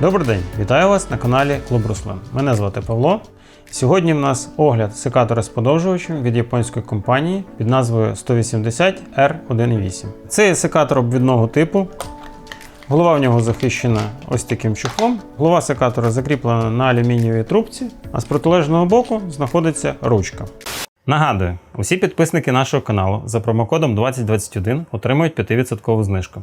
Добрий день, вітаю вас на каналі Клуб Руслан. Мене звати Павло. Сьогодні в нас огляд секатора з подовжувачем від японської компанії під назвою 180 R1.8. Це секатор обвідного типу. Голова в нього захищена ось таким чохлом. Голова секатора закріплена на алюмінієвій трубці, а з протилежного боку знаходиться ручка. Нагадую, усі підписники нашого каналу за промокодом 2021 отримують 5% знижку.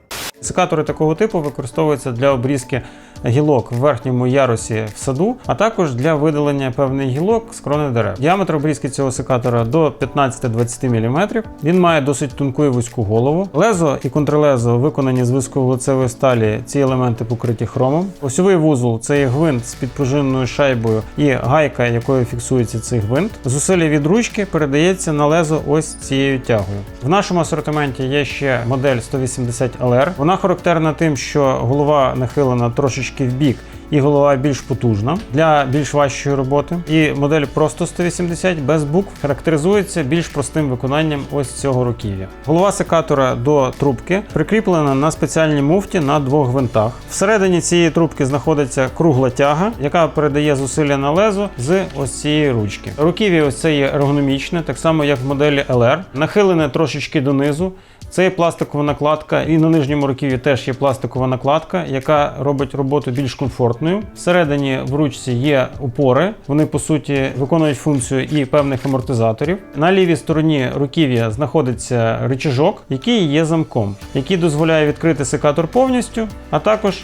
Секатори такого типу використовуються для обрізки гілок в верхньому ярусі в саду, а також для видалення певних гілок з крони дерев. Діаметр обрізки цього секатора до 15-20 мм. Він має досить тонку і вузьку голову. Лезо і контрлезо виконані з високовуглецевої сталі. Ці елементи покриті хромом. Осьовий вузол це є гвинт з підпружинною шайбою і гайка, якою фіксується цей гвинт. Зусилля від ручки передається на лезо ось цією тягою. В нашому асортименті є ще модель 180 LR. Вона характерна тим, що голова нахилена трошечки в бік. І голова більш потужна для більш важчої роботи. І модель просто 180 без букв характеризується більш простим виконанням ось цього руків'я. Голова секатора до трубки прикріплена на спеціальній муфті на двох гвинтах. Всередині цієї трубки знаходиться кругла тяга, яка передає зусилля на лезо з ось цієї ручки. Руків'я ось це є ергономічне, так само як в моделі LR, нахилене трошечки донизу. Це є пластикова накладка, і на нижньому руків'ї теж є пластикова накладка, яка робить роботу більш комфортною. Всередині в ручці є упори, вони по суті виконують функцію і певних амортизаторів. На лівій стороні руків'я знаходиться рычажок, який є замком, який дозволяє відкрити секатор повністю, а також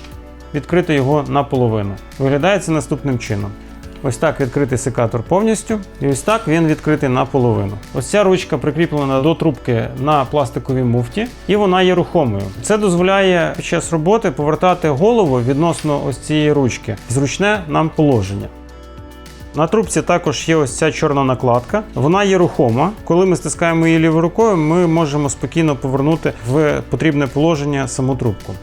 відкрити його наполовину. Виглядає це наступним чином. Ось так відкритий секатор повністю, і ось так він відкритий наполовину. Ось ця ручка прикріплена до трубки на пластиковій муфті, і вона є рухомою. Це дозволяє під час роботи повертати голову відносно ось цієї ручки зручне нам положення. На трубці також є ось ця чорна накладка. Вона є рухома. Коли ми стискаємо її лівою рукою, ми можемо спокійно повернути в потрібне положення саму трубку.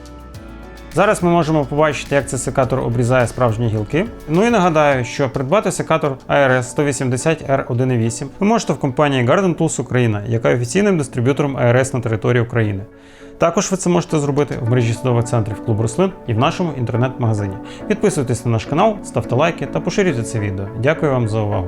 Зараз ми можемо побачити, як цей секатор обрізає справжні гілки. Ну і нагадаю, що придбати секатор ARS 180 R1.8 ви можете в компанії Garden Tools Україна, яка є офіційним дистриб'ютором ARS на території України. Також ви це можете зробити в мережі судових центрів клуб рослин і в нашому інтернет-магазині. Підписуйтесь на наш канал, ставте лайки та поширюйте це відео. Дякую вам за увагу.